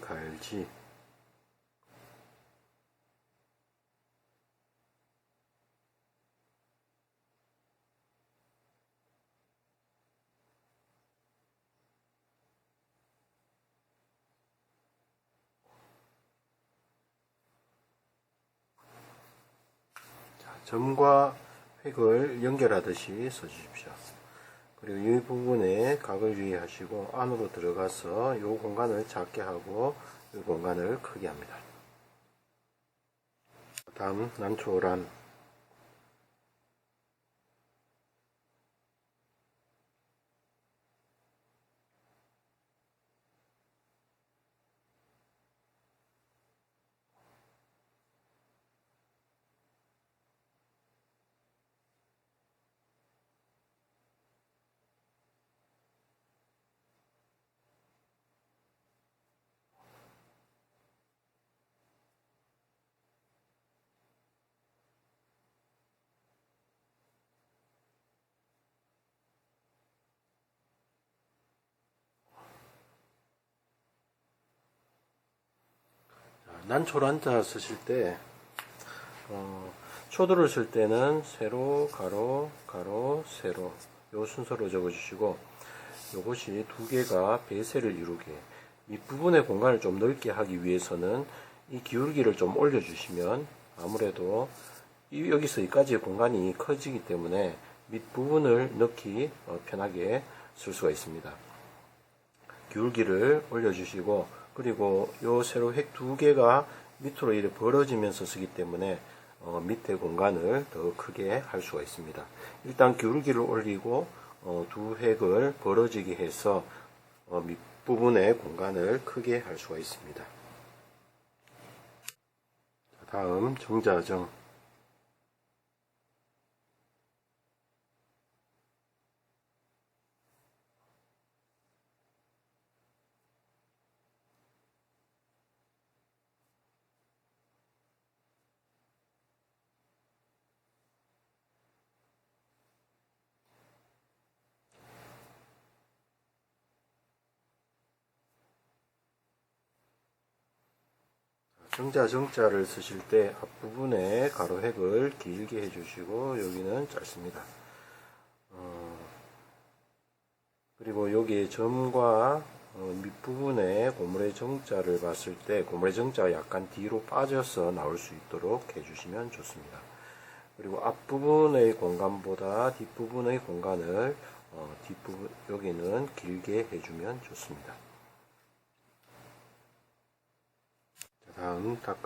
갈지 자, 점과 획을 연결하듯이 써주십시오. 그리고 이 부분에 각을 유의하시고 안으로 들어가서 이 공간을 작게 하고 이 공간을 크게 합니다. 다음 난초란 난초란자 쓰실 때 어, 초도를 쓸 때는 세로, 가로, 가로, 세로 요 순서로 적어주시고 요것이 두 개가 배세를 이루게 밑부분의 공간을 좀 넓게 하기 위해서는 이 기울기를 좀 올려주시면 아무래도 이 여기서 여기까지의 공간이 커지기 때문에 밑부분을 넣기 어, 편하게 쓸 수가 있습니다. 기울기를 올려주시고 그리고 요 세로 획 두 개가 밑으로 이렇게 벌어지면서 쓰기 때문에 어, 밑에 공간을 더 크게 할 수가 있습니다. 일단 기울기를 올리고 어, 두 획을 벌어지게 해서 어, 밑부분의 공간을 크게 할 수가 있습니다. 다음 정자정 정자 정자를 쓰실 때 앞부분에 가로획을 길게 해주시고 여기는 짧습니다. 어, 그리고 여기 점과 어, 밑부분에 고물의 정자를 봤을 때 고물의 정자가 약간 뒤로 빠져서 나올 수 있도록 해주시면 좋습니다. 그리고 앞부분의 공간보다 뒷부분의 공간을 어, 뒷부분 여기는 길게 해주면 좋습니다. 다음 닦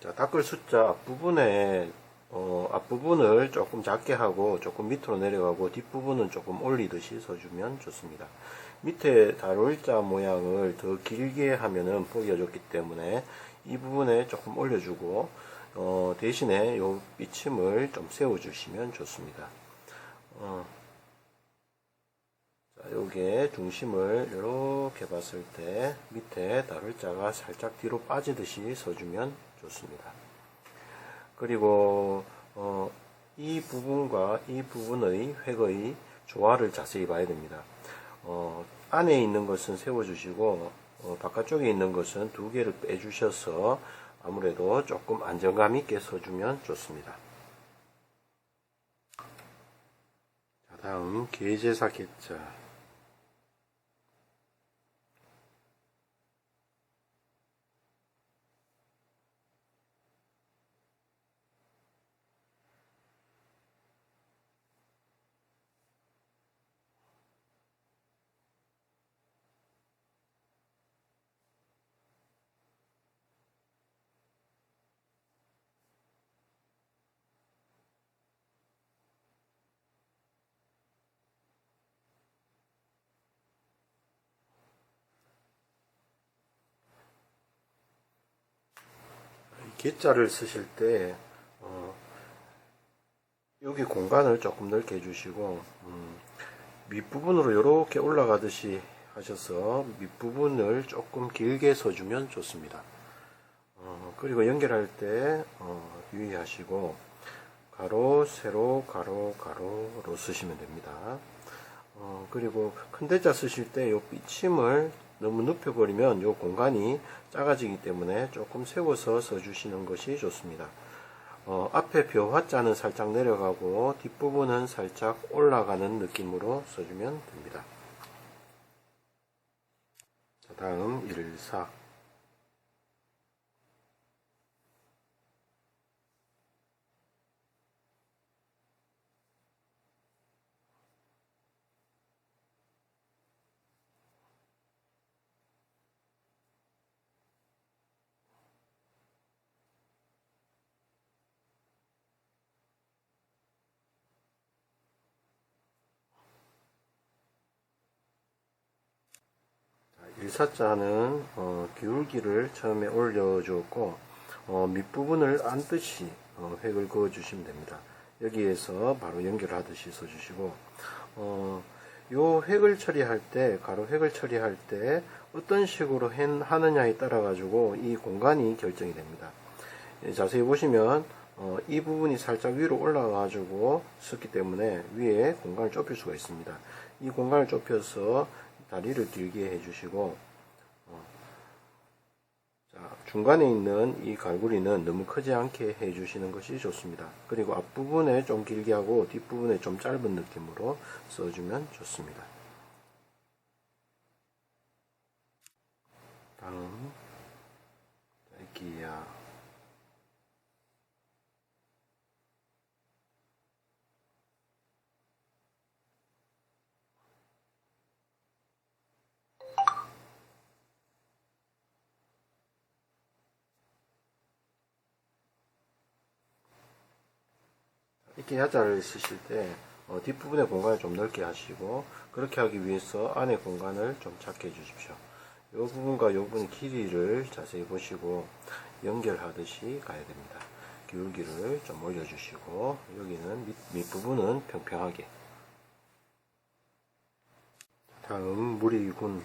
자, 닦을 숫자 앞부분에 어, 앞부분을 조금 작게 하고 조금 밑으로 내려가고 뒷부분은 조금 올리듯이 써주면 좋습니다. 밑에 다룰자 모양을 더 길게 하면은 보기가 좋기 때문에 이 부분에 조금 올려주고 어, 대신에 요 비침을 좀 세워주시면 좋습니다. 어, 자, 요게 중심을 이렇게 봤을 때 밑에 다룰자가 살짝 뒤로 빠지듯이 써주면 좋습니다. 그리고 어, 이 부분과 이 부분의 획의 조화를 자세히 봐야 됩니다. 어, 안에 있는 것은 세워주시고 어, 바깥쪽에 있는 것은 두 개를 빼주셔서 아무래도 조금 안정감 있게 써주면 좋습니다. 자, 다음 계제사 개자 기자를 쓰실 때 어, 여기 공간을 조금 넓게 해주시고 음, 밑부분으로 이렇게 올라가듯이 하셔서 밑부분을 조금 길게 서주면 좋습니다. 어, 그리고 연결할 때 어, 유의하시고 가로 세로 가로 가로로 쓰시면 됩니다. 어, 그리고 큰 대자 쓰실 때 이 삐침을 너무 눕혀버리면 이 공간이 작아지기 때문에 조금 세워서 써주시는 것이 좋습니다. 어, 앞에 벼 화자는 살짝 내려가고 뒷부분은 살짝 올라가는 느낌으로 써주면 됩니다. 자, 다음 114 일사자는 어, 기울기를 처음에 올려주었고 어, 밑부분을 안듯이 어, 획을 그어 주시면 됩니다. 여기에서 바로 연결하듯이 써주시고 어, 요 획을 처리할 때 가로 획을 처리할 때 어떤 식으로 하느냐에 따라 가지고 이 공간이 결정이 됩니다. 예, 자세히 보시면 어, 이 부분이 살짝 위로 올라가 가지고 썼기 때문에 위에 공간을 좁힐 수가 있습니다. 이 공간을 좁혀서 다리를 길게 해주시고 어, 자, 중간에 있는 이 갈고리는 너무 크지 않게 해주시는 것이 좋습니다. 그리고 앞부분에 좀 길게 하고 뒷부분에 좀 짧은 느낌으로 써주면 좋습니다. 다음 딸기야 이렇게 야자를 쓰실 때 어, 뒷부분의 공간을 좀 넓게 하시고 그렇게 하기 위해서 안의 공간을 좀 작게 해주십시오. 이 부분과 이 부분의 길이를 자세히 보시고 연결하듯이 가야 됩니다. 기울기를 좀 올려주시고 여기는 밑, 밑부분은 평평하게 다음 무리군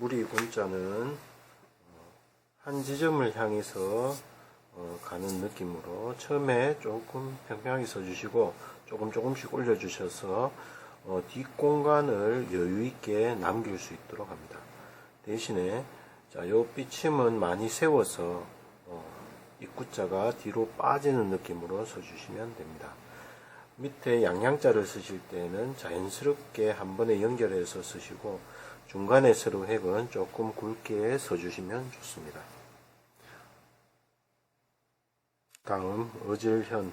무리 군자는 어, 한 지점을 향해서 어, 가는 느낌으로 처음에 조금 평평하게 써주시고 조금 조금씩 올려주셔서 어, 뒷공간을 여유 있게 남길 수 있도록 합니다. 대신에 자, 요 삐침은 많이 세워서 어, 입구자가 뒤로 빠지는 느낌으로 써주시면 됩니다. 밑에 양양자를 쓰실 때는 자연스럽게 한 번에 연결해서 쓰시고 중간에 세로 획은 조금 굵게 써주시면 좋습니다. 다음 어질현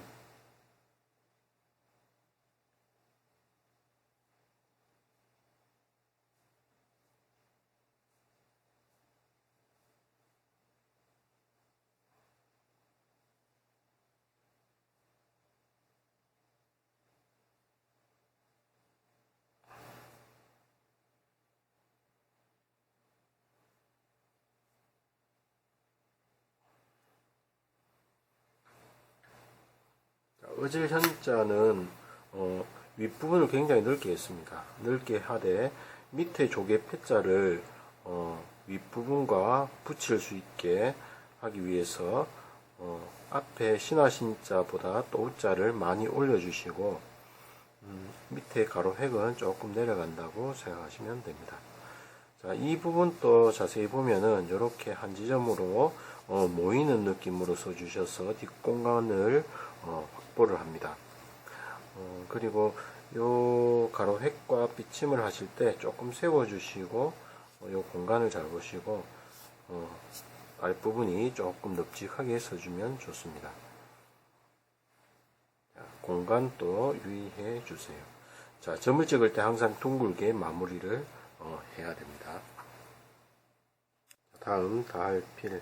어질 현자는 어, 윗부분을 굉장히 넓게 했습니다. 넓게 하되 밑에 조개 패자를 어, 윗부분과 붙일 수 있게 하기 위해서 어, 앞에 신하신자보다 또자를 많이 올려주시고 음, 밑에 가로 획은 조금 내려간다고 생각하시면 됩니다. 자, 이 부분 또 자세히 보면은 이렇게 한 지점으로 어, 모이는 느낌으로 써주셔서 뒷공간을 어, 확보를 합니다. 어, 그리고 요 가로 획과 비침을 하실 때 조금 세워주시고 어, 요 공간을 잘 보시고 어, 아랫부분이 조금 넓직하게 서주면 좋습니다. 자, 공간도 유의해 주세요. 자, 점을 찍을 때 항상 둥글게 마무리를 어, 해야 됩니다. 다음 달필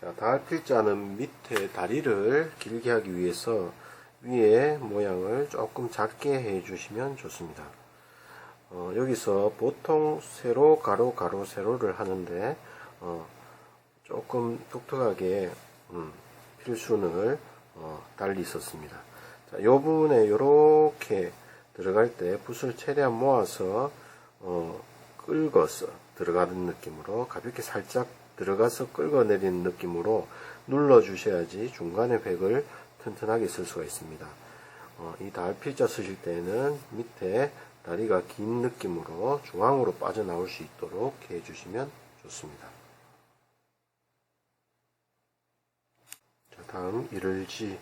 자, 달필자는 밑에 다리를 길게 하기 위해서 위에 모양을 조금 작게 해 주시면 좋습니다. 어, 여기서 보통 세로, 가로, 가로, 세로를 하는데 어, 조금 독특하게 음, 필순을 어, 달리 썼습니다. 자, 요 부분에 이렇게 들어갈 때 붓을 최대한 모아서 어, 긁어서 들어가는 느낌으로 가볍게 살짝 들어가서 긁어내리는 느낌으로 눌러 주셔야지 중간에 획을 튼튼하게 쓸 수가 있습니다. 어, 이 달필자 쓰실 때는 밑에 다리가 긴 느낌으로 중앙으로 빠져나올 수 있도록 해주시면 좋습니다. 자, 다음 이를지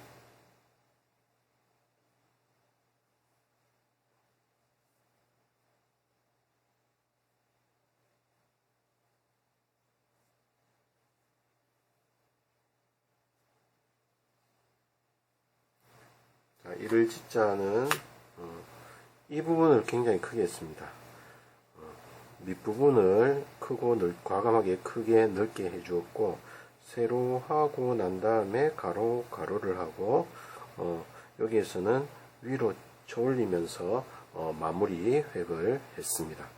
이를 짓자는 어, 이 부분을 굉장히 크게 했습니다. 어, 밑부분을 크고 넓, 과감하게 크게 넓게 해주었고 세로 하고 난 다음에 가로 가로를 하고 어, 여기에서는 위로 쳐올리면서 어, 마무리 획을 했습니다.